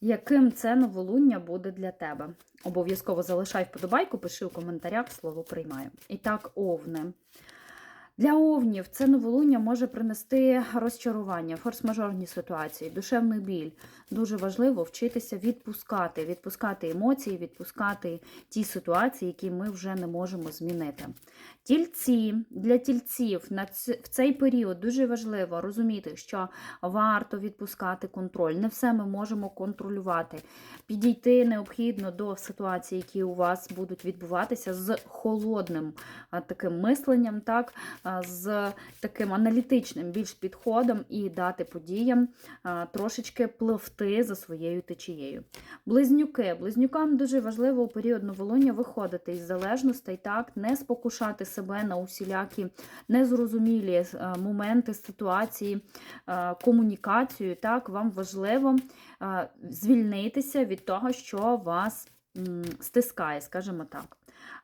Яким це новолуння буде для тебе? Обов'язково залишай вподобайку, пиши у коментарях, слово приймаю. І так, овни. Для овнів це новолуння може принести розчарування, форс-мажорні ситуації, душевний біль. Дуже важливо вчитися відпускати, відпускати емоції, відпускати ті ситуації, які ми вже не можемо змінити. Тільці для тільців в цей період дуже важливо розуміти, що варто відпускати контроль. Не все ми можемо контролювати. Підійти необхідно до ситуацій, які у вас будуть відбуватися з холодним таким мисленням, так, з таким аналітичним більш підходом і дати подіям трошечки пливти за своєю течією. Близнюки. Близнюкам дуже важливо у період новолуння виходити із залежностей, так, не спокушати себе на усілякі незрозумілі моменти, ситуації, комунікацію. Так, вам важливо звільнитися від того, що вас стискає, скажімо так.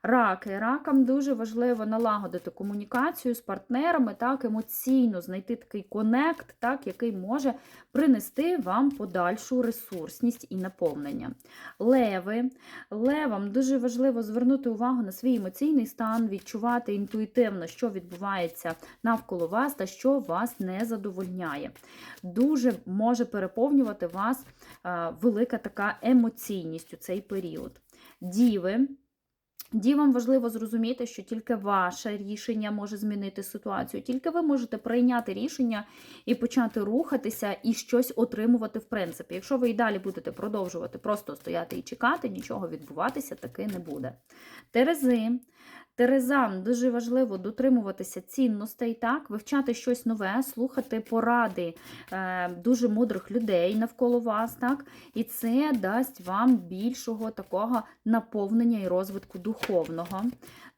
Раки. Ракам дуже важливо налагодити комунікацію з партнерами, так, емоційно знайти такий конект, так, який може принести вам подальшу ресурсність і наповнення. Леви. Левам дуже важливо звернути увагу на свій емоційний стан, відчувати інтуїтивно, що відбувається навколо вас та що вас не задовольняє. Дуже може переповнювати вас е, велика така емоційність у цей період. Діви. Дівам важливо зрозуміти, що тільки ваше рішення може змінити ситуацію, тільки ви можете прийняти рішення і почати рухатися і щось отримувати в принципі. Якщо ви і далі будете продовжувати просто стояти і чекати, нічого відбуватися таки не буде. Терези. Терезам дуже важливо дотримуватися цінностей, так, вивчати щось нове, слухати поради е, дуже мудрих людей навколо вас, так, і це дасть вам більшого такого наповнення і розвитку духовного.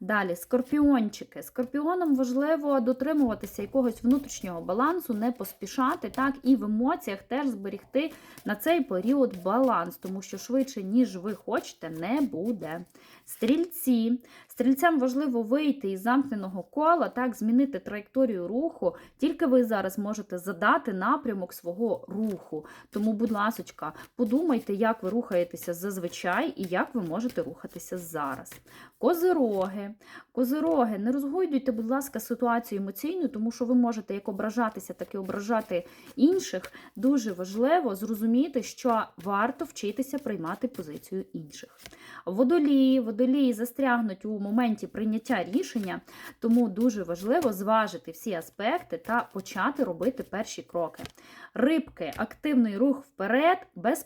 Далі, скорпіончики. Скорпіонам важливо дотримуватися якогось внутрішнього балансу, не поспішати, так, і в емоціях теж зберігти на цей період баланс, тому що швидше, ніж ви хочете, не буде. Стрільці. Стрільцям важливо вийти із замкненого кола, так, змінити траєкторію руху. Тільки ви зараз можете задати напрямок свого руху. Тому, будь ласочка, подумайте, як ви рухаєтеся зазвичай і як ви можете рухатися зараз. Козироги. Козироги, не розгойдуйте, будь ласка, ситуацію емоційну, тому що ви можете як ображатися, так і ображати інших. Дуже важливо зрозуміти, що варто вчитися приймати позицію інших. Водолії, водолії застрягнуть у моменті прийняття рішення, тому дуже важливо зважити всі аспекти та почати робити перші кроки. Рибки, активний рух вперед, без